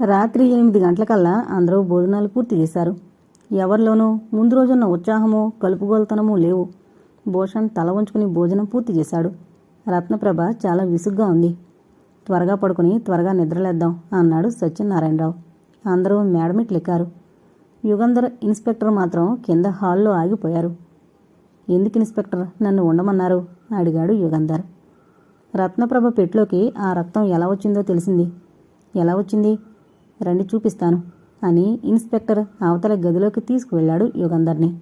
రాత్రి ఎనిమిది గంటలకల్లా అందరూ భోజనాలు పూర్తి చేశారు. ఎవరిలోనూ ముందు రోజున్న ఉత్సాహమో కలుపుగోలుతనమూ లేవు. భూషణ్ తల ఉంచుకుని భోజనం పూర్తి చేశాడు. రత్నప్రభ చాలా విసుగ్గా ఉంది. త్వరగా పడుకుని త్వరగా నిద్రలేద్దాం అన్నాడు సత్యనారాయణరావు. అందరూ మేడమిట్లెక్కారు యుగంధర్ ఇన్స్పెక్టర్ మాత్రం కింద హాల్లో ఆగిపోయారు. ఎందుకు ఇన్స్పెక్టర్? నన్ను ఉండమన్నారు అడిగాడు యుగంధర్. రత్నప్రభ పెట్లోకి ఆ రక్తం ఎలా వచ్చిందో తెలిసింది. ఎలా వచ్చింది? రండి చూపిస్తాను అని ఇన్స్పెక్టర్ అవతల గదిలోకి తీసుకువెళ్ళాడు యుగంధర్ని.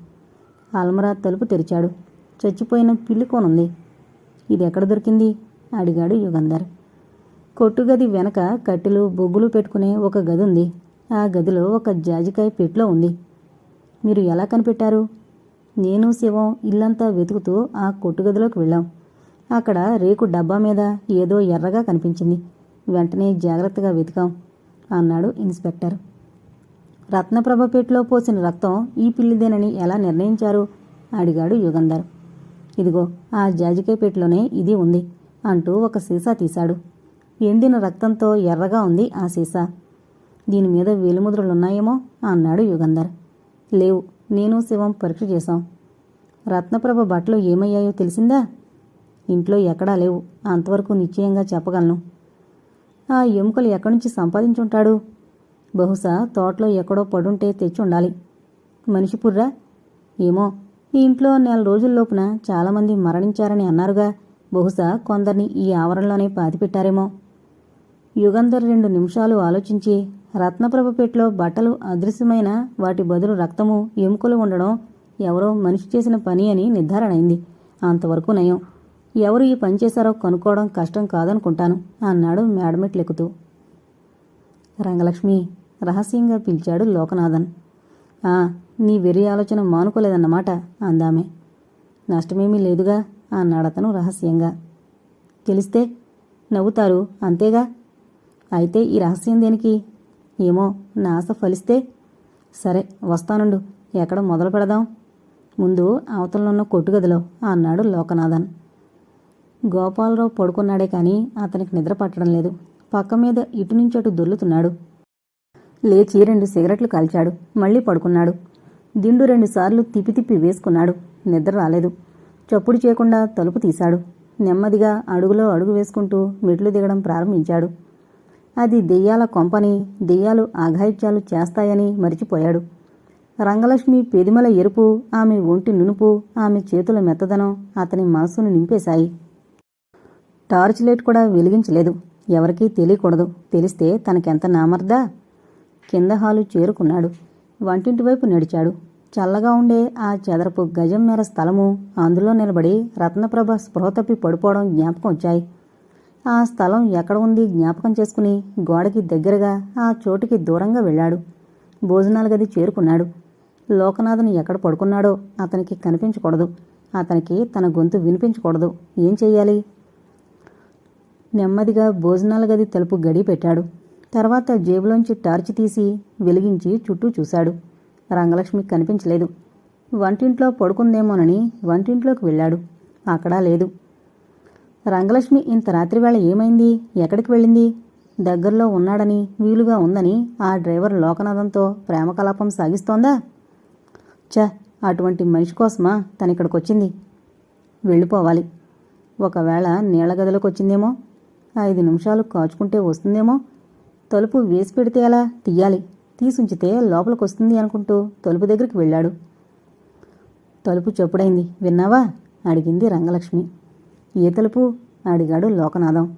అల్మరా తలుపు తెరిచాడు. చచ్చిపోయిన పిల్లికోనుంది ఇది ఎక్కడ దొరికింది? అడిగాడు యుగంధర్. కొట్టుగది వెనక కట్టెలు బొగ్గులు పెట్టుకునే ఒక గది ఉంది. ఆ గదిలో ఒక జాజికాయ పెట్లో ఉంది. మీరు ఎలా కనిపెట్టారు? నేను శివం ఇల్లంతా వెతుకుతూ ఆ కొట్టుగదిలోకి వెళ్ళాం. అక్కడ రేకు డబ్బా మీద ఏదో ఎర్రగా కనిపించింది. వెంటనే జాగ్రత్తగా వెతికాం. అన్నాడు ఇన్స్పెక్టర్. రత్నప్రభపేటలో పోసిన రక్తం ఈ పిల్లిదేనని ఎలా నిర్ణయించారు? అడిగాడు యుగంధర్. ఇదిగో ఆ జాజికాయ ఇది ఉంది అంటూ ఒక సీసా తీశాడు. ఎండిన రక్తంతో ఎర్రగా ఉంది ఆ సీసా. దీని మీద వేలిముద్రలున్నాయేమో అన్నాడు యుగంధర్. లేవు నేను శివం పరీక్ష చేశాం. రత్నప్రభ బట్టలు ఏమయ్యాయో తెలిసిందా? ఇంట్లో ఎక్కడా లేవు అంతవరకు నిశ్చయంగా చెప్పగలను. ఆ ఎముకలు ఎక్కడి నుంచి సంపాదించుంటాడు? బహుశా తోటలో ఎక్కడో పడుంటే తెచ్చి ఉండాలి మనిషి పుర్రా? ఏమో. ఈ ఇంట్లో నెల రోజుల్లోపున చాలామంది మరణించారని అన్నారుగా. బహుశా కొందరిని ఈ ఆవరణలోనే పాతిపెట్టారేమో. యుగంధర్ రెండు నిమిషాలు ఆలోచించి రత్నప్రభపేటలో బట్టలు అదృశ్యమైన వాటి బదులు రక్తము ఎముకలు ఉండడం ఎవరో మనిషి చేసిన పని అని నిర్ధారణ అయింది. అంతవరకు నయం. ఎవరు ఈ పని చేశారో కనుక్కోవడం కష్టం కాదనుకుంటాను అన్నాడు మేడమెట్లెక్కుతూ రంగలక్ష్మి రహస్యంగా పిలిచాడు లోకనాథన్. ఆ నీ వెర్రి ఆలోచన మానుకోలేదన్నమాట అందామే. నష్టమేమీ లేదుగా అన్నాడతను రహస్యంగా. తెలిస్తే నవ్వుతారు అంతేగా? అయితే ఈ రహస్యం దేనికి? ఏమో నా ఆశ ఫలిస్తే? సరే వస్తానుండు ఎక్కడ మొదలు పెడదాం ముందు అవతలనున్న కొట్టుగదిలో అన్నాడు లోకనాథన్. గోపాలరావు పడుకున్నాడే కానీ అతనికి నిద్ర పట్టడం లేదు. పక్క మీద ఇటు నుంచి అటు దొర్లుతున్నాడు. లేచి రెండు సిగరెట్లు కాల్చాడు. మళ్ళీ పడుకున్నాడు. దిండు రెండుసార్లు తిప్పి తిప్పి వేసుకున్నాడు. నిద్ర రాలేదు. చప్పుడు చేయకుండా తలుపు తీశాడు. నెమ్మదిగా అడుగులో అడుగు వేసుకుంటూ మెట్లు దిగడం ప్రారంభించాడు. అది దెయ్యాల కొంపని దెయ్యాలు ఆఘాయిత్యాలు చేస్తాయని మరిచిపోయాడు. రంగలక్ష్మి పెదిమల ఎరుపు ఆమె ఒంటి నునుపు ఆమె చేతుల మెత్తదనం అతని మనసును నింపేశాయి. టార్చ్ లైట్ కూడా వెలిగించలేదు. ఎవరికీ తెలియకూడదు. తెలిస్తే తనకెంత నామర్దా? కింద హాలు చేరుకున్నాడు. వంటింటి వైపు నడిచాడు. చల్లగా ఉండే ఆ చెదరపు గజం మేర స్థలము అందులో నిలబడి రత్నప్రభ స్పృహ తప్పి పడిపోవడం జ్ఞాపకం వచ్చాయి. ఆ స్థలం ఎక్కడ ఉంది జ్ఞాపకం చేసుకుని గోడకి దగ్గరగా ఆ చోటుకి దూరంగా వెళ్ళాడు. భోజనాల గది చేరుకున్నాడు. లోకనాథన్ ఎక్కడ పడుకున్నాడో అతనికి కనిపించకూడదు. అతనికి తన గొంతు వినిపించకూడదు. ఏం చెయ్యాలి? నెమ్మదిగా భోజనాల గది తలుపు గడి పెట్టాడు. తర్వాత జేబులోంచి టార్చ్ తీసి వెలిగించి చుట్టూ చూశాడు. రంగలక్ష్మి కనిపించలేదు. వంటింట్లో పడుకుందేమోనని వంటింట్లోకి వెళ్ళాడు. అక్కడా లేదు. రంగలక్ష్మి ఇంత రాత్రివేళ ఏమైంది? ఎక్కడికి వెళ్ళింది? దగ్గరలో ఉన్నాడని వీలుగా ఉందని ఆ డ్రైవర్ లోకనాథంతో ప్రేమ కలాపం సాగిస్తోందా? చ అటువంటి మనిషి కోసమా తనిక్కడికొచ్చింది? వెళ్ళిపోవాలి. ఒకవేళ నీళ్ళ గదిలోకి వచ్చిందేమో ఐదు నిమిషాలు కాచుకుంటే వస్తుందేమో. తలుపు వేసి పెడితే ఎలా? తీయాలి. తీసుంచితే లోపలికి వస్తుంది అనుకుంటూ తలుపు దగ్గరికి వెళ్ళాడు. తలుపు చప్పుడైంది. విన్నావా? అడిగింది రంగలక్ష్మి. ఏ తలుపు? అడిగాడు లోకనాథం.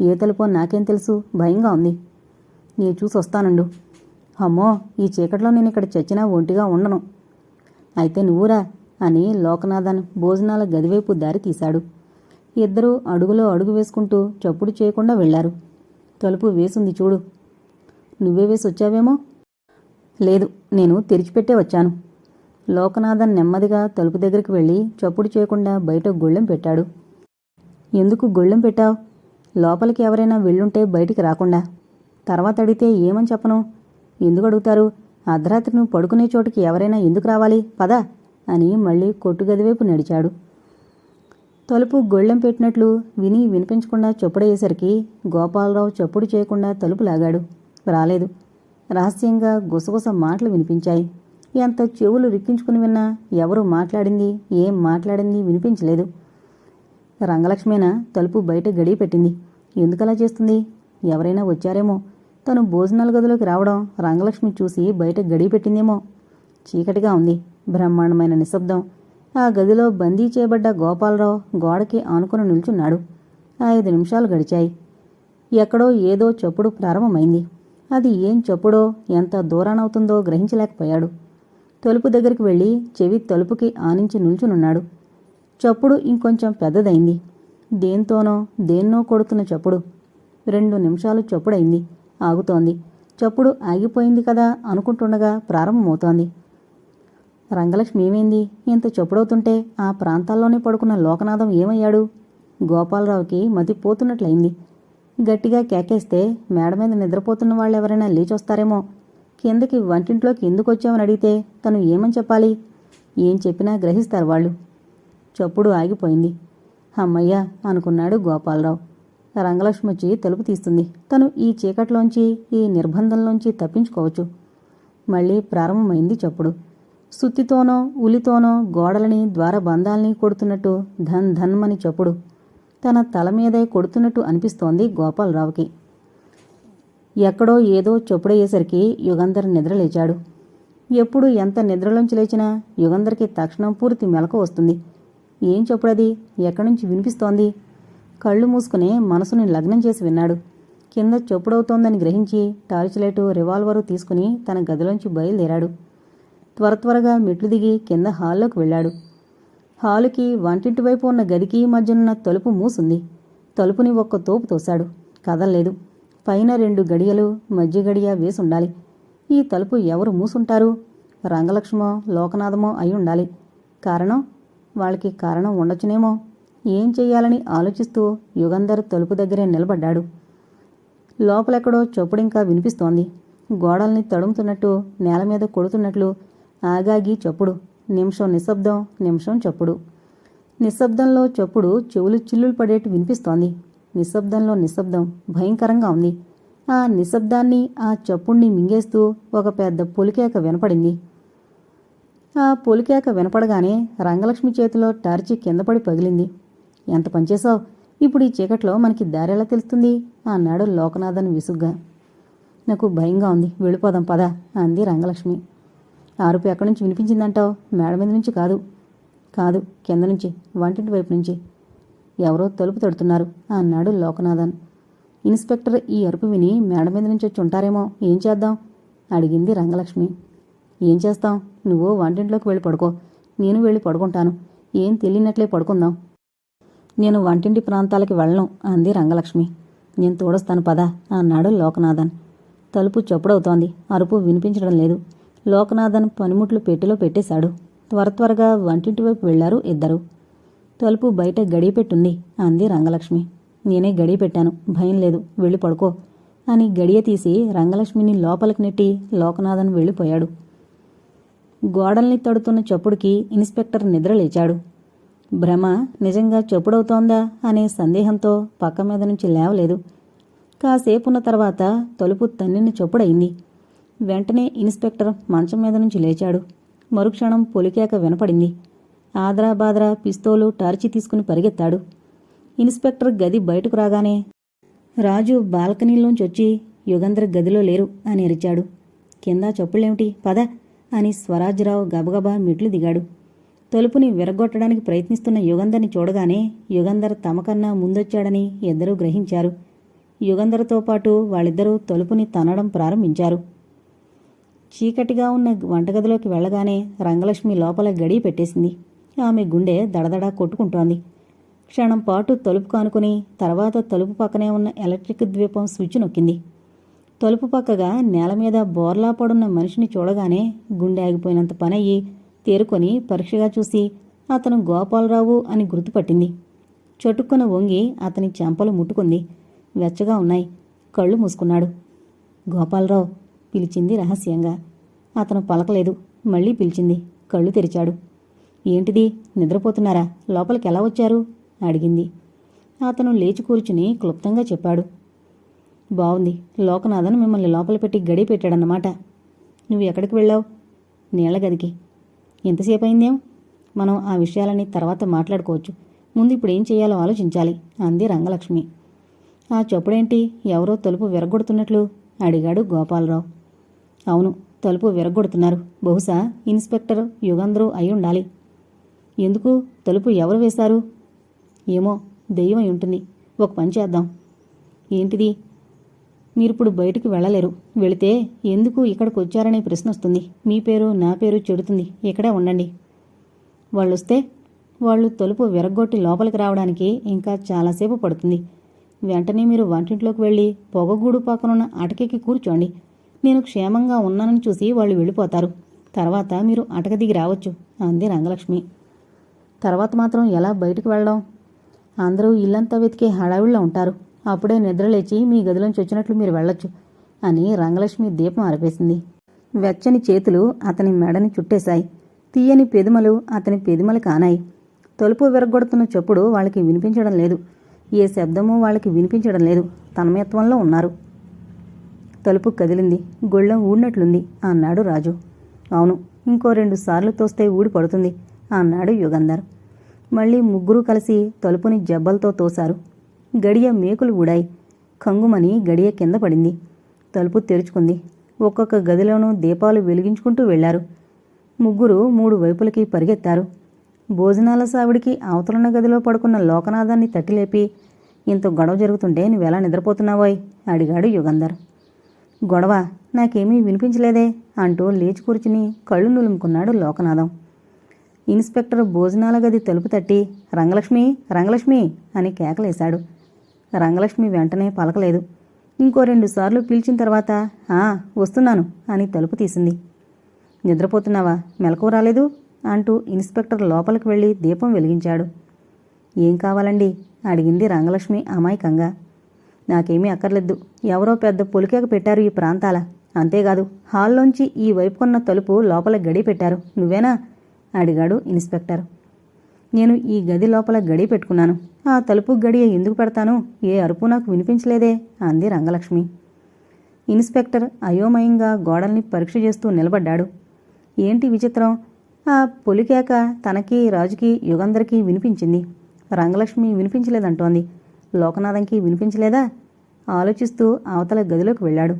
ఏ తలుపో నాకేం తెలుసు? భయంగా ఉంది. నీ చూసి వస్తానుండు. అమ్మో ఈ చీకట్లో నేను ఇక్కడ చచ్చినా ఒంటిగా ఉండను. అయితే నువ్వురా అని లోకనాథన్ భోజనాల గదివైపు దారి తీశాడు. ఇద్దరూ అడుగులో అడుగు వేసుకుంటూ చప్పుడు చేయకుండా వెళ్ళారు తలుపు వేసుంది చూడు. నువ్వే వేసి వచ్చావేమో లేదు నేను తెరిచిపెట్టే వచ్చాను. లోకనాథన్ నెమ్మదిగా తలుపు దగ్గరికి వెళ్ళి చప్పుడు చేయకుండా బయట గొళ్ళెం పెట్టాడు. ఎందుకు గొళ్ళెం పెట్టావు? లోపలికి ఎవరైనా వెళ్ళుంటే బయటికి రాకుండా. తర్వాత అడిగితే ఏమని చెప్పను? ఎందుకు అడుగుతారు? అర్ధరాత్రి నువ్వు పడుకునే చోటుకి ఎవరైనా ఎందుకు రావాలి? పద అని మళ్ళీ కొట్టుగది వైపు నడిచాడు. తలుపు గొళ్ళెం పెట్టినట్లు విని వినిపించకుండా చొప్పుడయ్యేసరికి గోపాలరావు చప్పుడు చేయకుండా తలుపు లాగాడు. రాలేదు. రహస్యంగా గుసగుస మాటలు వినిపించాయి. ఎంత చెవులు రిక్కించుకుని విన్నా ఎవరు మాట్లాడింది ఏం మాట్లాడింది వినిపించలేదు. రంగలక్ష్మేన తలుపు బయట గడియ పెట్టింది. ఎందుకలా చేస్తుంది? ఎవరైనా వచ్చారేమో. తను భోజనాల గదిలోకి రావడం రంగలక్ష్మి చూసి బయట గడి పెట్టిందేమో. చీకటిగా ఉంది. బ్రహ్మాండమైన నిశ్శబ్దం. ఆ గదిలో బందీ చేయబడ్డ గోపాలరావు గోడకి ఆనుకుని నిల్చున్నాడు. ఐదు నిమిషాలు గడిచాయి. ఎక్కడో ఏదో చప్పుడు ప్రారంభమైంది. అది ఏం చప్పుడో ఎంత దూరానవుతుందో గ్రహించలేకపోయాడు. తలుపు దగ్గరికి వెళ్ళి చెవి తలుపుకి ఆనించి నిల్చునున్నాడు. చప్పుడు ఇంకొంచెం పెద్దదైంది. దేంతోనో దేన్నో కొడుతున్న చప్పుడు. రెండు నిమిషాలు చప్పుడైంది. ఆగుతోంది. చప్పుడు ఆగిపోయింది కదా అనుకుంటుండగా ప్రారంభమవుతోంది. రంగలక్ష్మి ఏమైంది? ఇంత చెప్పుడవుతుంటే ఆ ప్రాంతాల్లోనే పడుకున్న లోకనాథం ఏమయ్యాడు? గోపాలరావుకి మతి పోతున్నట్లయింది. గట్టిగా కేకేస్తే మేడ మీద నిద్రపోతున్న వాళ్ళెవరైనా లేచొస్తారేమో. కిందకి వంటింట్లోకి ఎందుకు వచ్చామని అడిగితే తను ఏమని చెప్పాలి? ఏం చెప్పినా గ్రహిస్తారు వాళ్ళు. చప్పుడు ఆగిపోయింది. అమ్మయ్యా అనుకున్నాడు గోపాలరావు. రంగలక్ష్మి వచ్చి తలుపు తీస్తుంది. తను ఈ చీకట్లోంచి ఈ నిర్బంధంలోంచి తప్పించుకోవచ్చు. మళ్ళీ ప్రారంభమైంది చప్పుడు. సుత్తితోనో ఉలితోనో గోడలని ద్వారబంధాల్ని కొడుతున్నట్టు ధన్ ధన్మని చప్పుడు. తన తల మీదే కొడుతున్నట్టు అనిపిస్తోంది గోపాలరావుకి. ఎక్కడో ఏదో చొప్పుడయ్యేసరికి యుగంధర్ నిద్రలేచాడు ఎప్పుడు ఎంత నిద్రలోంచి లేచినా యుగంధర్కి తక్షణం పూర్తి మెలక వస్తుంది. ఏం చెప్పుడది? ఎక్కడి నుంచి వినిపిస్తోంది? కళ్ళు మూసుకుని మనసుని లగ్నం చేసి విన్నాడు. కింద చొప్పుడవుతోందని గ్రహించి టార్చ్ లైటు రివాల్వరు తీసుకుని తన గదిలోంచి బయలుదేరాడు. త్వర త్వరగా మెట్లు దిగి కింద హాల్లోకి వెళ్ళాడు. హాలుకి వంటింటి వైపు ఉన్న గదికి మధ్యనున్న తలుపు మూసుంది. తలుపుని ఒక్క తోపు తోశాడు. కదల్లేదు. పైన రెండు గడియలు మధ్య గడియ వేసుండాలి. ఈ తలుపు ఎవరు మూసుంటారు? రంగలక్ష్మో లోకనాథమో అయి ఉండాలి. కారణం? వాళ్ళకి కారణం ఉండొచ్చునేమో. ఏం చెయ్యాలని ఆలోచిస్తూ యుగంధర్ తలుపు దగ్గరే నిలబడ్డాడు. లోపలెక్కడో చొప్పుడింకా వినిపిస్తోంది. గోడల్ని తడుముతున్నట్టు నేల మీద కొడుతున్నట్లు ఆగాగి చప్పుడు. నిమిషం నిశ్శబ్దం నిమిషం చప్పుడు. నిశ్శబ్దంలో చప్పుడు చెవులు చిల్లులు పడేట్టు వినిపిస్తోంది. నిశ్శబ్దంలో నిశ్శబ్దం భయంకరంగా ఉంది. ఆ నిశ్శబ్దాన్ని ఆ చప్పుణ్ణి మింగేస్తూ ఒక పెద్ద పొలికేక వినపడింది. ఆ పొలికేక వినపడగానే రంగలక్ష్మి చేతిలో టార్చి కిందపడి పగిలింది. ఎంత పనిచేశావు ఇప్పుడు ఈ చీకట్లో మనకి దారెలా తెలుస్తుంది? అన్నాడు లోకనాథన్ విసుగ్గా. నాకు భయంగా ఉంది. వెళ్ళిపోదాం పద అంది రంగలక్ష్మి. ఆరుపు ఎక్కడి నుంచి వినిపించిందంటావు? మేడ మీద నుంచి కాదు. కాదు కింద నుంచి వంటింటి వైపు నుంచి. ఎవరో తలుపు తడుతున్నారు అన్నాడు లోకనాథన్. ఇన్స్పెక్టర్ ఈ అరుపు విని మేడ మీద నుంచి వచ్చి ఉంటారేమో ఏం చేద్దాం? అడిగింది రంగలక్ష్మి. ఏం చేస్తాం? నువ్వు వంటింట్లోకి వెళ్ళి పడుకో. నేను వెళ్ళి పడుకుంటాను. ఏం తెలియనట్లే పడుకుందాం. నేను వంటింటి ప్రాంతాలకి వెళ్ళను అంది రంగలక్ష్మి. నేను తోడొస్తాను పదా అన్నాడు లోకనాథన్. తలుపు చప్పుడవుతోంది. అరుపు వినిపించడం లేదు. లోకనాథన్ పనిముట్లు పెట్టెలో పెట్టేశాడు. త్వర త్వరగా వంటింటి వైపు వెళ్ళారు ఇద్దరు. తలుపు బయట గడియ పెట్టుంది అంది రంగలక్ష్మి. నేనే గడియ పెట్టాను భయం లేదు వెళ్ళి పడుకో అని గడియ తీసి రంగలక్ష్మిని లోపలికి నెట్టి లోకనాథన్ వెళ్ళిపోయాడు. గోడల్ని తడుతున్న చప్పుడుకి ఇన్స్పెక్టర్ నిద్రలేచాడు భ్రమ నిజంగా చప్పుడవుతోందా అనే సందేహంతో పక్క మీద నుంచి లేవలేదు. కాసేపున్న తర్వాత తలుపు తన్నిన చొప్పుడైంది వెంటనే ఇన్స్పెక్టర్ మంచం మీద నుంచి లేచాడు. మరుక్షణం పొలికేక వినపడింది. ఆద్రా బాద్రా పిస్తోలు టార్చి తీసుకుని పరిగెత్తాడు. ఇన్స్పెక్టర్ గది బయటకు రాగానే రాజు బాల్కనీలోంచి వచ్చి యుగంధర్ గదిలో లేరు అని అరిచాడు. కింద చెప్పులేమిటి పద అని స్వరాజ్యరావు గబగబా మెట్లు దిగాడు. తలుపుని విరగొట్టడానికి ప్రయత్నిస్తున్న యుగంధర్ని చూడగానే యుగంధర్ తమకన్నా ముందొచ్చాడని ఇద్దరూ గ్రహించారు. యుగంధర్తో పాటు వాళ్ళిద్దరూ తలుపుని తనడం ప్రారంభించారు. చీకటిగా ఉన్న వంటగదిలోకి వెళ్ళగానే రంగలక్ష్మి లోపల గడి పెట్టేసింది. ఆమె గుండె దడదడా కొట్టుకుంటోంది. క్షణం పాటు తలుపు కానుకుని తర్వాత తలుపు పక్కనే ఉన్న ఎలక్ట్రిక్ ద్వీపం స్విచ్ నొక్కింది. తలుపు పక్కగా నేల మీద బోర్లా పడున్న మనిషిని చూడగానే గుండె ఆగిపోయినంత పనయ్యి తేరుకొని పరీక్షగా చూసి అతను గోపాలరావు అని గుర్తుపట్టింది. చటుక్కున వంగి అతని చెంపలు ముట్టుకుంది. వెచ్చగా ఉన్నాయి. కళ్ళు మూసుకున్నాడు. గోపాలరావు పిలిచింది రహస్యంగా. అతను పలకలేదు. మళ్ళీ పిలిచింది. కళ్ళు తెరిచాడు. ఏంటిది? నిద్రపోతున్నారా? లోపలికి ఎలా వచ్చారు? అడిగింది. అతను లేచి కూర్చుని క్లుప్తంగా చెప్పాడు. బాగుంది లోకనాథను మిమ్మల్ని లోపల పెట్టి గడి పెట్టాడన్నమాట. నువ్వు ఎక్కడికి వెళ్ళావు? నీళ్ళ గదికి. ఎంతసేపు అయిందేం మనం ఆ విషయాలని తర్వాత మాట్లాడుకోవచ్చు. ముందు ఇప్పుడు ఏం చేయాలో ఆలోచించాలి అంది రంగలక్ష్మి. ఆ చప్పుడేంటి? ఎవరో తలుపు విరగొడుతున్నట్లు అడిగాడు గోపాలరావు. అవును తలుపు విరగొడుతున్నారు బహుశా ఇన్స్పెక్టర్ యుగంధ్రు అయి ఉండాలి. ఎందుకు? తలుపు ఎవరు వేశారు? ఏమో దెయ్యం ఉంటుంది. ఒక పని చేద్దాం. ఏంటిది? మీరిప్పుడు బయటికి వెళ్ళలేరు. వెళితే ఎందుకు ఇక్కడికి వచ్చారనే ప్రశ్న వస్తుంది. మీ పేరు నా పేరు చెడుతుంది. ఇక్కడే ఉండండి. వాళ్ళు వస్తే వాళ్ళు తలుపు విరగొట్టి లోపలికి రావడానికి ఇంకా చాలాసేపు పడుతుంది. వెంటనే మీరు వంటింట్లోకి వెళ్ళి పొగగూడు పక్కనున్న అటకెక్కి కూర్చోండి. నేను క్షేమంగా ఉన్నానని చూసి వాళ్ళు వెళ్ళిపోతారు. తర్వాత మీరు అటక దిగి రావచ్చు అంది రంగలక్ష్మి. తర్వాత మాత్రం ఎలా బయటికి వెళ్ళడం అందరూ ఇల్లంతా వెతికే హడావిడిలో ఉంటారు. అప్పుడే నిద్రలేచి మీ గదిలోంచి వచ్చినట్లు మీరు వెళ్ళొచ్చు అని రంగలక్ష్మి దీపం ఆరిపేసింది వెచ్చని చేతులు అతని మెడని చుట్టేశాయి. తీయని పెదిమలు అతని పెదిమలు కానాయి. తలుపు విరగొడుతున్న చప్పుడు వాళ్ళకి వినిపించడం లేదు. ఏ శబ్దమూ వాళ్ళకి వినిపించడం లేదు. తన్మయత్వంలో ఉన్నారు. తలుపు కదిలింది. గొళ్ళెం ఊడినట్లుంది అన్నాడు రాజు. అవును ఇంకో రెండు సార్లు తోస్తే ఊడి పడుతుంది అన్నాడు యుగంధర్. మళ్ళీ ముగ్గురు కలిసి తలుపుని జబ్బలతో తోశారు. గడియ మేకులు ఊడాయి. కంగుమని గడియ కింద పడింది. తలుపు తెరుచుకుంది. ఒక్కొక్క గదిలోనూ దీపాలు వెలిగించుకుంటూ వెళ్ళారు. ముగ్గురు మూడు వైపులకి పరిగెత్తారు. భోజనాల సావిడికి అవతలున్న గదిలో పడుకున్న లోకనాథాన్ని తట్టిలేపి ఇంత గొడవ జరుగుతుంటే నువ్వెలా నిద్రపోతున్నావోయ్? అడిగాడు యుగంధర్. గొడవ నాకేమీ వినిపించలేదే అంటూ లేచి కూర్చుని కళ్ళు నులుముకున్నాడు లోకనాథం. ఇన్స్పెక్టర్ భోజనాల గది తలుపు తట్టి రంగలక్ష్మి రంగలక్ష్మి అని కేకలేశాడు. రంగలక్ష్మి వెంటనే పలకలేదు. ఇంకో రెండు సార్లు పిలిచిన తర్వాత ఆ వస్తున్నాను అని తలుపు తీసింది. నిద్రపోతున్నావా? మెలకు రాలేదు? అంటూ ఇన్స్పెక్టర్ లోపలికి వెళ్ళి దీపం వెలిగించాడు. ఏం కావాలండి? అడిగింది రంగలక్ష్మి అమాయకంగా. నాకేమీ అక్కర్లేదు. ఎవరో పెద్ద పొలికేక పెట్టారు ఈ ప్రాంతాల. అంతేకాదు హాల్లోంచి ఈ వైపుకున్న తలుపు లోపల గడి పెట్టారు. నువ్వేనా? అడిగాడు ఇన్స్పెక్టర్. నేను ఈ గది లోపల గడి పెట్టుకున్నాను. ఆ తలుపు గడియ ఎందుకు పెడతాను? ఏ అరుపు నాకు వినిపించలేదే అంది రంగలక్ష్మి. ఇన్స్పెక్టర్ అయోమయంగా గోడల్ని పరీక్ష చేస్తూ నిలబడ్డాడు. ఏంటి విచిత్రం? ఆ పొలికేక తనకి రాజుకి యుగంధర్కి వినిపించింది. రంగలక్ష్మి వినిపించలేదంటోంది. లోకనాథంకి వినిపించలేదా? ఆలోచిస్తూ అవతల గదిలోకి వెళ్ళాడు.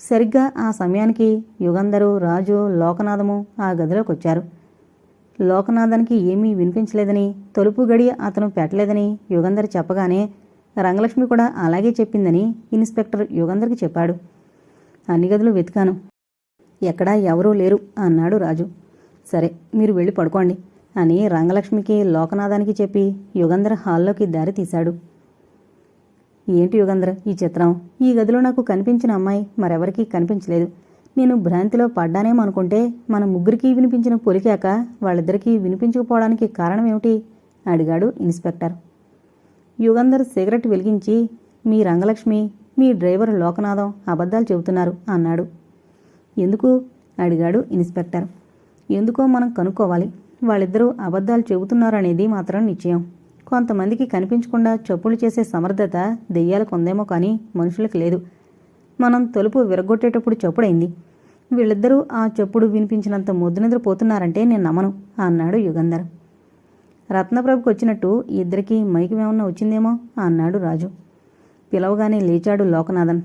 సరిగ్గా ఆ సమయానికి యుగంధరు రాజు లోకనాథము ఆ గదిలోకి వచ్చారు. లోకనాథానికి ఏమీ వినిపించలేదని తలుపు గడి అతను పెట్టలేదని యుగంధర్ చెప్పగానే రంగలక్ష్మి కూడా అలాగే చెప్పిందని ఇన్స్పెక్టర్ యుగంధర్కి చెప్పాడు. అన్ని గదులు వెతికాను. ఎక్కడా ఎవరూ లేరు అన్నాడు రాజు. సరే మీరు వెళ్ళి పడుకోండి అని రంగలక్ష్మికి లోకనాథానికి చెప్పి యుగంధర్ హాల్లోకి దారి తీశాడు. ఏంటి యుగంధర్ ఈ చిత్రం? ఈ గదిలో నాకు కనిపించిన అమ్మాయి మరెవరికీ కనిపించలేదు. నేను భ్రాంతిలో పడ్డానేమో అనుకుంటే మన ముగ్గురికి వినిపించిన పొలికాక వాళ్ళిద్దరికీ వినిపించకపోవడానికి కారణం ఏమిటి అడిగాడు ఇన్స్పెక్టర్. యుగంధర్ సిగరెట్ వెలిగించి మీ రంగలక్ష్మి మీ డ్రైవర్ లోకనాథం అబద్ధాలు చెబుతున్నారు అన్నాడు. ఎందుకు? అడిగాడు ఇన్స్పెక్టర్. ఎందుకో మనం కనుక్కోవాలి. వాళ్ళిద్దరూ అబద్ధాలు చెబుతున్నారనేది మాత్రం నిశ్చయం. కొంతమందికి కనిపించకుండా చప్పులు చేసే సమర్థత దెయ్యాలకు ఉందేమో కానీ మనుషులకు లేదు. మనం తలుపు విరగొట్టేటప్పుడు చప్పుడైంది. వీళ్ళిద్దరూ ఆ చప్పుడు వినిపించినంత ముద్దునిద్రపోతున్నారంటే నేను నమ్మను అన్నాడు యుగంధర్. రత్నప్రభుకి వచ్చినట్టు ఇద్దరికీ మైకమేమన్నా వచ్చిందేమో అన్నాడు రాజు. పిలవగానే లేచాడు లోకనాథన్.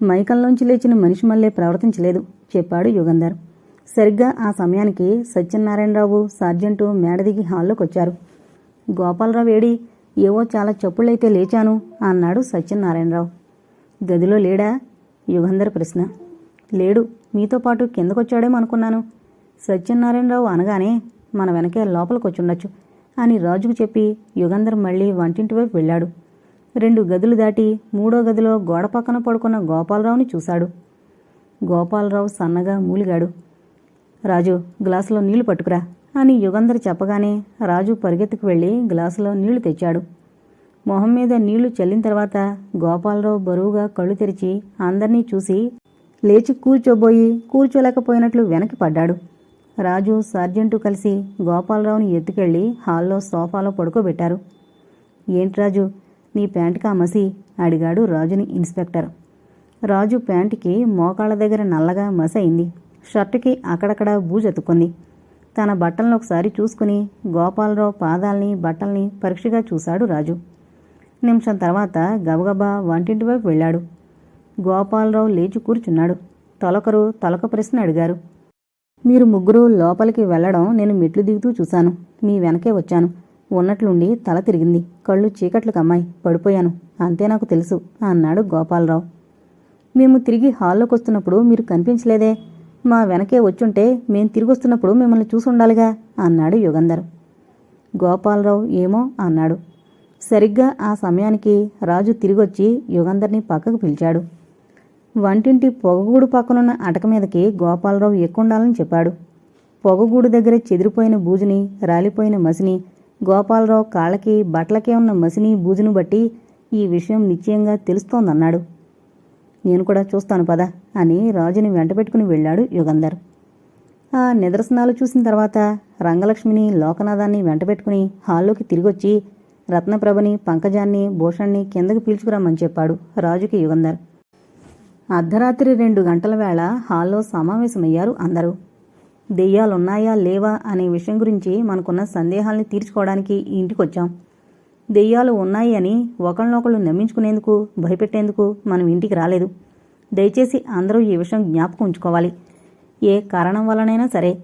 మైకంలోంచి లేచిన మనిషి మళ్ళీ ప్రవర్తించలేదు చెప్పాడు యుగంధర్. సరిగ్గా ఆ సమయానికి సత్యనారాయణరావు సార్జెంటు మేడ దిగి హాల్లోకి వచ్చారు గోపాలరావు ఏడి ఏవో చాలా చప్పుళ్ళైతే లేచాను అన్నాడు సత్యనారాయణరావు. గదిలో లేడా? యుగంధర్ ప్రశ్న. లేడు. మీతో పాటు కిందకొచ్చాడేమో అనుకున్నాను. సత్యనారాయణరావు అనగానే మన వెనకే లోపలికొచ్చుండొచ్చు అని రాజుకు చెప్పి యుగంధర్ మళ్ళీ వంటింటి వైపు వెళ్ళాడు. రెండు గదులు దాటి మూడో గదిలో గోడ పక్కన పడుకున్న గోపాలరావుని చూశాడు. గోపాలరావు సన్నగా మూలిగాడు. రాజు గ్లాసులో నీళ్ళు పట్టుకురా. అని యుగంధర్ చెప్పగానే రాజు పరిగెత్తుకు వెళ్ళి గ్లాసులో నీళ్ళు తెచ్చాడు. మొహం మీద నీళ్ళు చల్లిన తర్వాత గోపాలరావు బరువుగా కళ్ళు తెరిచి అందర్నీ చూసి లేచి కూర్చోబోయి కూర్చోలేకపోయినట్లు వెనక్కి పడ్డాడు. రాజు సార్జెంటు కలిసి గోపాలరావుని ఎత్తుకెళ్ళి హాల్లో సోఫాలో పడుకోబెట్టారు. ఏంటి రాజు నీ ప్యాంటుకా మసి అడిగాడు రాజుని ఇన్స్పెక్టర్. రాజు ప్యాంటుకి మోకాళ్ళ దగ్గర నల్లగా మసయింది. షర్టుకి అక్కడక్కడ బూజెత్తుకుంది తన బట్టలను ఒకసారి చూసుకుని గోపాలరావు పాదాల్ని బట్టల్ని పరీక్షగా చూశాడు రాజు. నిమిషం తర్వాత గబగబా వంటింటి వైపు వెళ్ళాడు. గోపాలరావు లేచి కూర్చున్నాడు. తొలకరు తొలక ప్రశ్న అడిగారు. మీరు ముగ్గురు లోపలికి వెళ్ళడం నేను మెట్లు దిగుతూ చూశాను. మీ వెనకే వచ్చాను. ఉన్నట్లుండి తల తిరిగింది. కళ్ళు చీకట్లు కమ్మాయి. పడిపోయాను. అంతే నాకు తెలుసు అన్నాడు గోపాలరావు. మేము తిరిగి హాల్లోకి వస్తున్నప్పుడు మీరు కనిపించలేదే? మా వెనకే వచ్చుంటే మేం తిరిగొస్తున్నప్పుడు మిమ్మల్ని మిమ్మల్ని చూసుండాలిగా అన్నాడు యుగంధర్. గోపాలరావు ఏమో అన్నాడు. సరిగ్గా ఆ సమయానికి రాజు తిరిగొచ్చి యుగంధర్ని పక్కకు పిలిచాడు. వంటింటి పొగగూడు పక్కనున్న అటక మీదకి గోపాలరావు ఎక్కుండాలని చెప్పాడు. పొగగూడు దగ్గర చెదిరిపోయిన బూజుని రాలిపోయిన మసిని గోపాలరావు కాళ్ళకి బట్టలకే ఉన్న మసిని బూజును బట్టి ఈ విషయం నిశ్చయంగా తెలుస్తోందన్నాడు. నేను కూడా చూస్తాను పద అని రాజుని వెంటబెట్టుకుని వెళ్ళాడు యుగంధర్. ఆ నిదర్శనాలు చూసిన తర్వాత రంగలక్ష్మిని లోకనాథాన్ని వెంటబెట్టుకుని హాల్లోకి తిరిగొచ్చి రత్నప్రభని పంకజాన్ని భూషణ్ణి కిందకు పీల్చుకురమ్మని చెప్పాడు రాజుకి యుగంధర్. అర్ధరాత్రి రెండు గంటల వేళ హాల్లో సమావేశమయ్యారు అందరూ. దెయ్యాలున్నాయా లేవా అనే విషయం గురించి మనకున్న సందేహాల్ని తీర్చుకోవడానికి ఇంటికొచ్చాం. దెయ్యాలు ఉన్నాయి అని ఒకళ్ళనొకళ్ళు నమ్మించుకునేందుకు భయపెట్టేందుకు మనం ఇంటికి రాలేదు. దయచేసి అందరూ ఈ విషయం జ్ఞాపకం ఉంచుకోవాలి. ఏ కారణం వలనైనా సరే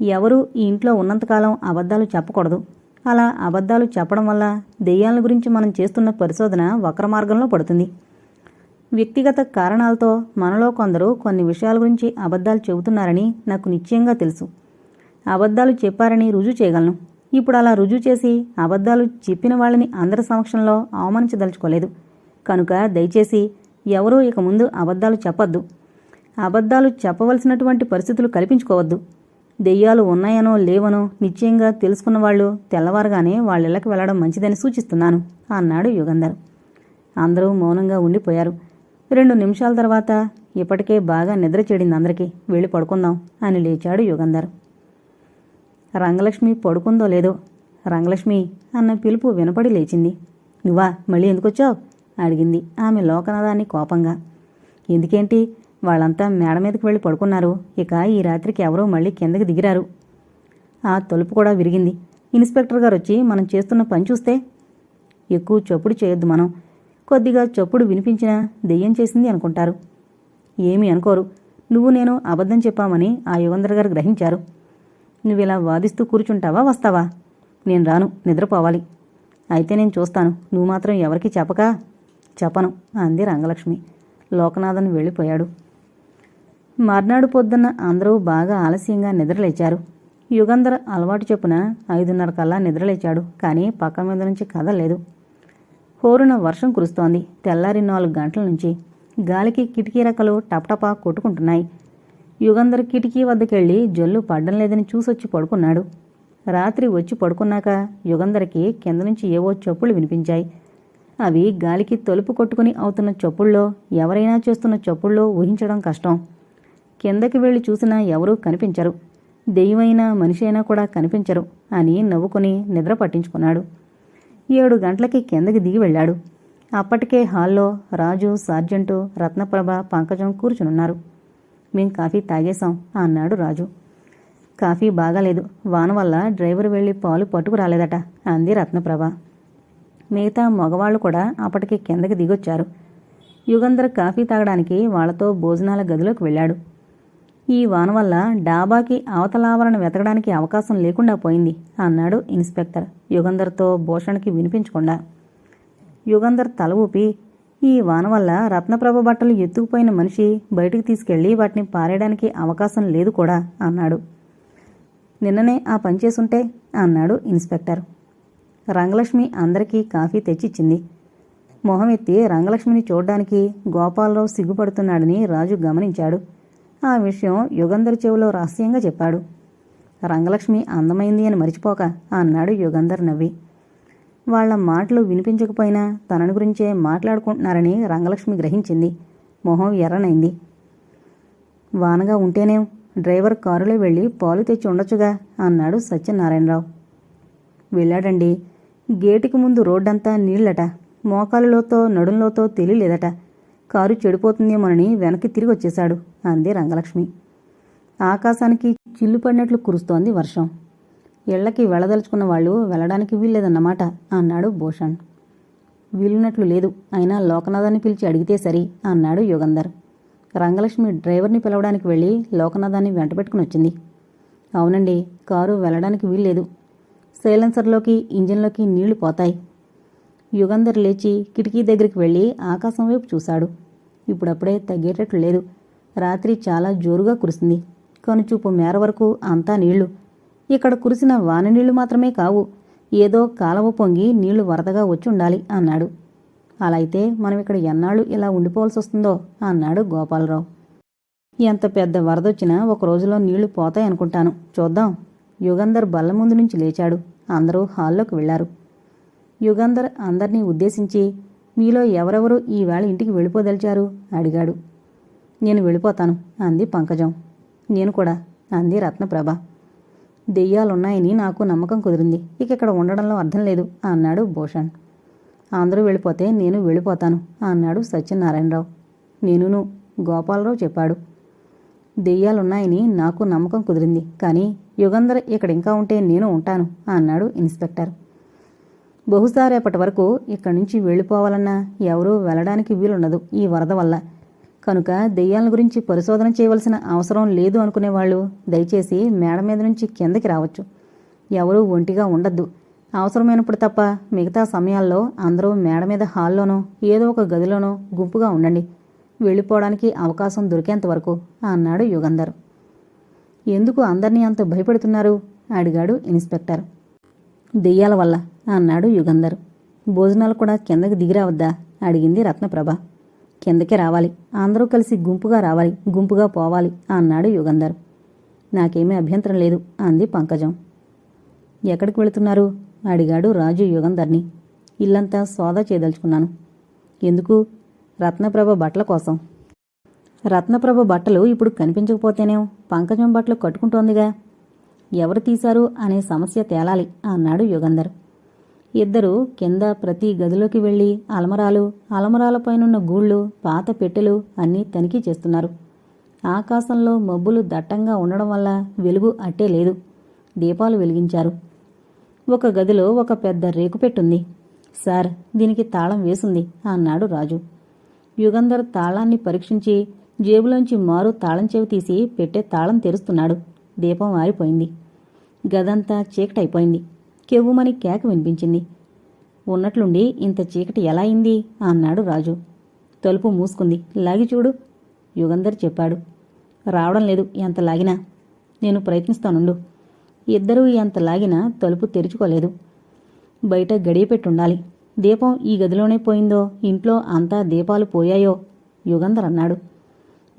ఎవరు ఈ ఇంట్లో ఉన్నంతకాలం అబద్ధాలు చెప్పకూడదు. అలా అబద్ధాలు చెప్పడం వల్ల దెయ్యాల గురించి మనం చేస్తున్న పరిశోధన వక్ర మార్గంలో పడుతుంది. వ్యక్తిగత కారణాలతో మనలో కొందరు కొన్ని విషయాల గురించి అబద్ధాలు చెబుతున్నారని నాకు నిశ్చయంగా తెలుసు. అబద్ధాలు చెప్పారని రుజువు చేయగలను. ఇప్పుడు అలా రుజువు చేసి అబద్ధాలు చెప్పిన వాళ్ళని అందరి సమక్షంలో అవమానించదలుచుకోలేదు. కనుక దయచేసి ఎవరూ ఇక ముందు అబద్ధాలు చెప్పొద్దు. అబద్ధాలు చెప్పవలసినటువంటి పరిస్థితులు కల్పించుకోవద్దు. దెయ్యాలు ఉన్నాయనో లేవనో నిశ్చయంగా తెలుసుకున్న వాళ్ళు తెల్లవారుగానే వాళ్ళిళ్ళకి వెళ్ళడం మంచిదని సూచిస్తున్నాను అన్నాడు యుగంధర్. అందరూ మౌనంగా ఉండిపోయారు. రెండు నిమిషాల తర్వాత ఇప్పటికే బాగా నిద్ర చెడింది అందరికీ. వెళ్ళి పడుకుందాం అని లేచాడు యుగంధర్. రంగలక్ష్మి పడుకుందో లేదో? రంగలక్ష్మి అన్న పిలుపు వినపడి లేచింది. నువ్వా మళ్ళీ ఎందుకొచ్చావు? అడిగింది ఆమె లోకనదాన్ని కోపంగా. ఎందుకేంటి? వాళ్ళంతా మేడ మీదకి వెళ్ళి పడుకున్నారు. ఇక ఈ రాత్రికి ఎవరో మళ్ళీ కిందకి దిగిరారు. ఆ తలుపు కూడా విరిగింది. ఇన్స్పెక్టర్ గారు వచ్చి మనం చేస్తున్న పని చూస్తే? ఎక్కువ చప్పుడు చేయొద్దు మనం. కొద్దిగా చప్పుడు వినిపించినా దెయ్యం చేసింది అనుకుంటారు. ఏమీ అనుకోరు. నువ్వు నేను అబద్ధం చెప్పామని ఆ యుగంధర్ గారు గ్రహించారు. నువ్విలా వాదిస్తూ కూర్చుంటావా? వస్తావా? నేను రాను నిద్రపోవాలి. అయితే నేను చూస్తాను. నువ్వు మాత్రం ఎవరికి చెప్పకా? చెప్పను అంది రంగలక్ష్మి. లోకనాథన్ వెళ్ళిపోయాడు. మర్నాడు పొద్దున్న అందరూ బాగా ఆలస్యంగా నిద్రలేచారు. యుగంధర్ అలవాటు చొప్పున ఐదున్నర కల్లా నిద్రలేచాడు కానీ పక్క మీద నుంచి కదలేదు హోరున వర్షం కురుస్తోంది. తెల్లారి నాలుగు గంటల నుంచి గాలికి కిటికీ రెక్కలు టపటపా కొట్టుకుంటున్నాయి. యుగంధర్ కిటికీ వద్దకెళ్ళి జల్లు పడ్డం లేదని చూసొచ్చి పడుకున్నాడు. రాత్రి వచ్చి పడుకున్నాక యుగంధర్కి కింద నుంచి ఏవో చెప్పులు వినిపించాయి. అవి గాలికి తలుపు కొట్టుకుని అవుతున్న చెప్పుల్లో ఎవరైనా చేస్తున్న చెప్పుల్లో ఊహించడం కష్టం. కిందకి వెళ్ళి చూసినా ఎవరూ కనిపించరు. దెయ్యమైనా మనిషి అయినా కూడా కనిపించరు అని నవ్వుకుని నిద్ర పట్టించుకున్నాడు. ఏడు గంటలకి కిందకి దిగి వెళ్ళాడు. అప్పటికే హాల్లో రాజు సార్జెంటు రత్నప్రభ పంకజం కూర్చునున్నారు. మేం కాఫీ తాగేశాం అన్నాడు రాజు. కాఫీ బాగాలేదు. వాన వల్ల డ్రైవర్ వెళ్ళి పాలు పట్టుకురాలేదట అంది రత్నప్రభ. మిగతా మగవాళ్ళు కూడా అప్పటికి కిందకి దిగొచ్చారు. యుగంధర్ కాఫీ తాగడానికి వాళ్ళతో భోజనాల గదిలోకి వెళ్ళాడు. ఈ వాన వల్ల డాబాకి అవతలావరణ వెతకడానికి అవకాశం లేకుండా పోయింది అన్నాడు ఇన్స్పెక్టర్ యుగంధర్తో భూషణ్కి వినిపించకుండా. యుగంధర్ తల ఊపి ఈ వాన వల్ల రత్నప్రభ బట్టలు ఎత్తుకుపోయిన మనిషి బయటికి తీసుకెళ్ళి వాటిని పారేయడానికి అవకాశం లేదు కూడా అన్నాడు. నిన్ననే ఆ పని చేసుంటే అన్నాడు ఇన్స్పెక్టర్. రంగలక్ష్మి అందరికీ కాఫీ తెచ్చిచ్చింది. మొహం ఎత్తి రంగలక్ష్మిని చూడ్డానికి గోపాలరావు సిగ్గుపడుతున్నాడని రాజు గమనించాడు. ఆ విషయం యుగంధర్ చెవిలో రహస్యంగా చెప్పాడు. రంగలక్ష్మి అందమైంది అని మరిచిపోక అన్నాడు యుగంధర్ నవ్వి. వాళ్ళ మాటలు వినిపించకపోయినా తనని గురించే మాట్లాడుకుంటున్నారని రంగలక్ష్మి గ్రహించింది. మొహం ఎర్రనైంది. వానగా ఉంటేనేం డ్రైవర్ కారులో వెళ్ళి పాలు తెచ్చి ఉండొచ్చుగా అన్నాడు సత్యనారాయణరావు. వెళ్ళాడండి. గేటుకి ముందు రోడ్డంతా నీళ్ళట మోకాలులోతో నడుంలోతో తెలియలేదట. కారు చెడిపోతుందేమోనని వెనక్కి తిరిగి వచ్చేశాడు అంది రంగలక్ష్మి. ఆకాశానికి చిల్లు పడినట్లు కురుస్తోంది వర్షం. ఇళ్ళకి వెళ్ళదలుచుకున్న వాళ్ళు వెళ్ళడానికి వీల్లేదన్నమాట అన్నాడు భూషణ్. వీలున్నట్లు లేదు అయినా లోకనాథాన్ని పిలిచి అడిగితే సరి అన్నాడు యుగంధర్. రంగలక్ష్మి డ్రైవర్ని పిలవడానికి వెళ్ళి లోకనాథాన్ని వెంటబెట్టుకుని వచ్చింది. అవునండి కారు వెళ్ళడానికి వీల్లేదు. సైలెన్సర్లోకి ఇంజిన్లోకి నీళ్ళు పోతాయి. యుగంధర్ లేచి కిటికీ దగ్గరికి వెళ్ళి ఆకాశం వైపు చూశాడు. ఇప్పుడప్పుడే తగ్గేటట్లు లేదు. రాత్రి చాలా జోరుగా కురిసింది. కనుచూపు మేర వరకు అంతా నీళ్ళు. ఇక్కడ కురిసిన వాన నీళ్ళు మాత్రమే కావు. ఏదో కాలవ పొంగి నీళ్ళు వరదగా వచ్చి ఉండాలి అన్నాడు. అలా అయితే మనం ఇక్కడ ఎన్నాళ్ళు ఇలా ఉండిపోవాల్సి వస్తుందో అన్నాడు గోపాలరావు. ఎంత పెద్ద వరదొచ్చినా ఒక రోజులో నీళ్ళు పోతాయనుకుంటాను చూద్దాం. యుగంధర్ బల్ల ముందు నుంచి లేచాడు. అందరూ హాల్లోకి వెళ్ళారు యుగంధర్ అందర్నీ ఉద్దేశించి మీలో ఎవరెవరు ఈవేళ ఇంటికి వెళ్ళిపోదలిచారు? అడిగాడు. నేను వెళ్ళిపోతాను అంది పంకజం. నేను కూడా అంది రత్నప్రభ. దెయ్యాలున్నాయని నాకు నమ్మకం కుదిరింది. ఇక ఇక్కడ ఉండడంలో అర్థం లేదు అన్నాడు భూషణ్. అందరూ వెళ్ళిపోతే నేను వెళ్ళిపోతాను అన్నాడు సత్యనారాయణరావు. నేనును గోపాలరావు చెప్పాడు. దెయ్యాలున్నాయని నాకు నమ్మకం కుదిరింది కానీ యుగంధర్ ఇక్కడ ఇంకా ఉంటే నేను ఉంటాను అన్నాడు ఇన్స్పెక్టర్. బహుశా రేపటి వరకు ఇక్కడి నుంచి వెళ్ళిపోవాలన్నా ఎవరూ వెళ్ళడానికి వీలుండదు ఈ వరద వల్ల. కనుక దెయ్యాల గురించి పరిశోధన చేయవలసిన అవసరం లేదు అనుకునేవాళ్ళు. దయచేసి మేడ మీద నుంచి కిందకి రావచ్చు. ఎవరూ ఒంటిగా ఉండద్దు. అవసరమైనప్పుడు తప్ప మిగతా సమయాల్లో అందరూ మేడ మీద హాల్లోనో ఏదో ఒక గదిలోనో గుంపుగా ఉండండి. వెళ్ళిపోవడానికి అవకాశం దొరికేంత వరకు అన్నాడు యుగంధర్. ఎందుకు అందరినీ అంత భయపెడుతున్నారు? అడిగాడు ఇన్స్పెక్టర్. దెయ్యాల వల్ల అన్నాడు యుగంధర్. భోజనాలు కూడా కిందకి దిగిరావద్దా అడిగింది రత్నప్రభ. కిందకి రావాలి. అందరూ కలిసి గుంపుగా రావాలి. గుంపుగా పోవాలి అన్నాడు యుగంధర్. నాకేమీ అభ్యంతరం లేదు అంది పంకజం. ఎక్కడికి వెళుతున్నారు? అడిగాడు రాజు యుగంధర్ని. ఇల్లంతా సోదా చేయదలుచుకున్నాను. ఎందుకు? రత్నప్రభ బట్టల కోసం. రత్నప్రభ బట్టలు ఇప్పుడు కనిపించకపోతేనేం పంకజం బట్టలు కట్టుకుంటోందిగా? ఎవరు తీశారు అనే సమస్య తేలాలి అన్నాడు యుగంధర్. ఇద్దరు కింద ప్రతి గదిలోకి వెళ్ళి అలమరాలు అలమరాలపైనున్న గూళ్ళు పాత పెట్టెలు అన్నీ తనిఖీ చేస్తున్నారు. ఆకాశంలో మబ్బులు దట్టంగా ఉండడం వల్ల వెలుగు అట్టే లేదు. దీపాలు వెలిగించారు. ఒక గదిలో ఒక పెద్ద రేకుపెట్టుంది సార్ దీనికి తాళం వేసింది అన్నాడు రాజు. యుగంధర్ తాళాన్ని పరీక్షించి జేబులోంచి మారు తాళం చెవి తీసి పెట్టే తాళం తెరుస్తున్నాడు. దీపం ఆరిపోయింది. గదంతా చీకటైపోయింది. కెవ్వుమని కేక వినిపించింది. ఉన్నట్లుండి ఇంత చీకటి ఎలా అయింది? అన్నాడు రాజు. తలుపు మూసుకుంది. లాగి చూడు యుగంధర్ చెప్పాడు. రావడం లేదు ఎంత లాగినా. నేను ప్రయత్నిస్తానుండు. ఇద్దరూ ఎంత లాగినా తలుపు తెరుచుకోలేదు. బయట గడియ పెట్టుండాలి. దీపం ఈ గదిలోనే పోయిందో? ఇంట్లో అంతా దీపాలు పోయాయో? యుగంధర్ అన్నాడు.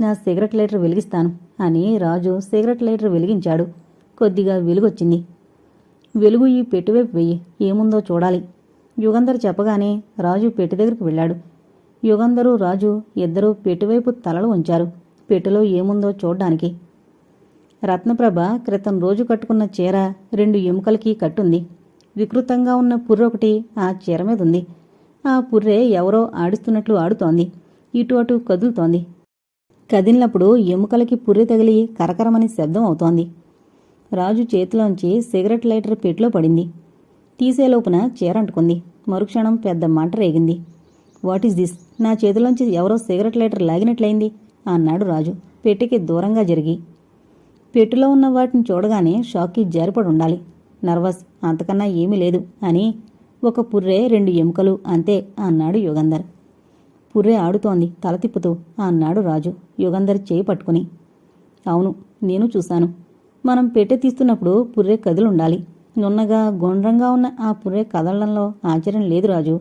నా సిగరెట్ లైటర్ వెలిగిస్తాను అని రాజు సిగరెట్ లైటర్ వెలిగించాడు. కొద్దిగా వెలుగొచ్చింది. వెలుగు ఈ పెట్టువైపు వెయ్యి. ఏముందో చూడాలి. యుగంధర్ చెప్పగానే రాజు పెట్టె దగ్గరికి వెళ్ళాడు. యుగంధరు రాజు ఇద్దరూ పెట్టువైపు తలలు ఉంచారు పెట్టులో ఏముందో చూడ్డానికి. రత్నప్రభ క్రితం రోజు కట్టుకున్న చీర రెండు ఎముకలకి కట్టుంది. వికృతంగా ఉన్న పుర్రె ఒకటి ఆ చీర మీద ఉంది. ఆ పుర్రె ఎవరో ఆడిస్తున్నట్లు ఆడుతోంది. ఇటు అటు కదులుతోంది. కదిలినప్పుడు ఎముకలకి పుర్రె తగిలి కరకరమని శబ్దం అవుతోంది. రాజు చేతిలోంచి సిగరెట్ లైటర్ పెట్లో పడింది. తీసేలోపున చీర అంటుకుంది. మరుక్షణం పెద్ద మంట రేగింది. What is this? నా చేతిలోంచి ఎవరో సిగరెట్ లైటర్ లాగినట్లయింది అన్నాడు రాజు. పెట్టెకి దూరంగా జరిగి. పెట్టులో ఉన్న వాటిని చూడగానే షాక్కి జారిపడి ఉండాలి. నర్వస్ అంతకన్నా ఏమీ లేదు అని ఒక పుర్రె రెండు ఎముకలు అంతే అన్నాడు యుగంధర్. పుర్రె ఆడుతోంది తల తిప్పుతూ అన్నాడు రాజు. యుగంధర్ చేయి పట్టుకుని అవును నేను చూశాను. మనం పెట్టె తీస్తున్నప్పుడు పుర్రె కదులుండాలి. నున్నగా గుండ్రంగా ఉన్న ఆ పుర్రె కదలడంలో ఆశ్చర్యం లేదు రాజు.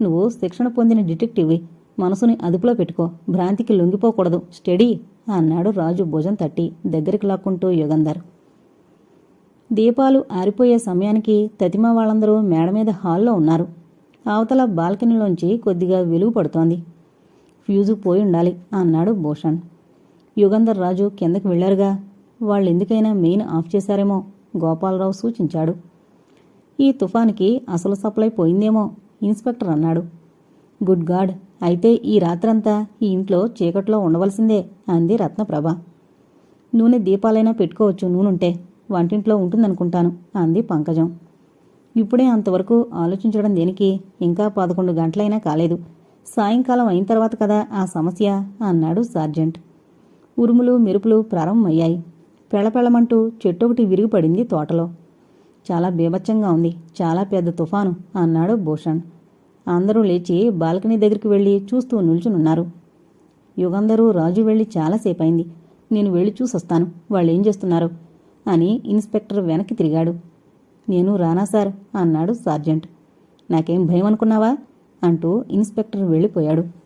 నువ్వు శిక్షణ పొందిన డిటెక్టివ్వి. మనసుని అదుపులో పెట్టుకో. భ్రాంతికి లొంగిపోకూడదు. స్టడీ! అన్నాడు రాజు భుజం తట్టి దగ్గరికి లాక్కుంటూ యుగంధర్. దీపాలు ఆరిపోయే సమయానికి తతిమ వాళ్ళందరూ మేడ మీద హాల్లో ఉన్నారు. అవతల బాల్కనీలోంచి కొద్దిగా వెలుగు పడుతోంది. ఫ్యూజు పోయి ఉండాలి అన్నాడు భూషణ్. యుగంధర్ రాజు కిందకి వెళ్ళారుగా వాళ్ళెందుకైనా మెయిన్ ఆఫ్ చేశారేమో గోపాలరావు సూచించాడు. ఈ తుఫానికి అసలు సప్లై పోయిందేమో ఇన్స్పెక్టర్ అన్నాడు. గుడ్ గాడ్ అయితే ఈ రాత్రంతా ఈ ఇంట్లో చీకట్లో ఉండవలసిందే అంది రత్నప్రభ. నూనె దీపాలైనా పెట్టుకోవచ్చు నూనుంటే వంటింట్లో ఉంటుందనుకుంటాను అంది పంకజం. ఇప్పుడే అంతవరకు ఆలోచించడం దేనికి? ఇంకా పదకొండు గంటలైనా కాలేదు. సాయంకాలం అయిన తర్వాత కదా ఆ సమస్య? అన్నాడు సార్జెంట్. ఉరుములు మెరుపులు ప్రారంభమయ్యాయి. పెళపెళమంటూ చెట్టు ఒకటి విరిగిపడింది తోటలో. చాలా బీభత్సంగా ఉంది. చాలా పెద్ద తుఫాను అన్నాడు భూషణ్. అందరూ లేచి బాల్కనీ దగ్గరికి వెళ్ళి చూస్తూ నిల్చునున్నారు. యుగంధరు రాజు వెళ్ళి చాలాసేపు అయింది నేను వెళ్ళి చూసొస్తాను. వాళ్ళు ఏం చేస్తున్నారు? అని ఇన్స్పెక్టర్ వెనక్కి తిరిగాడు. నేను రానా సార్ అన్నాడు సార్జెంట్. నాకేం భయం అనుకున్నావా అంటూ ఇన్స్పెక్టర్ వెళ్ళిపోయాడు.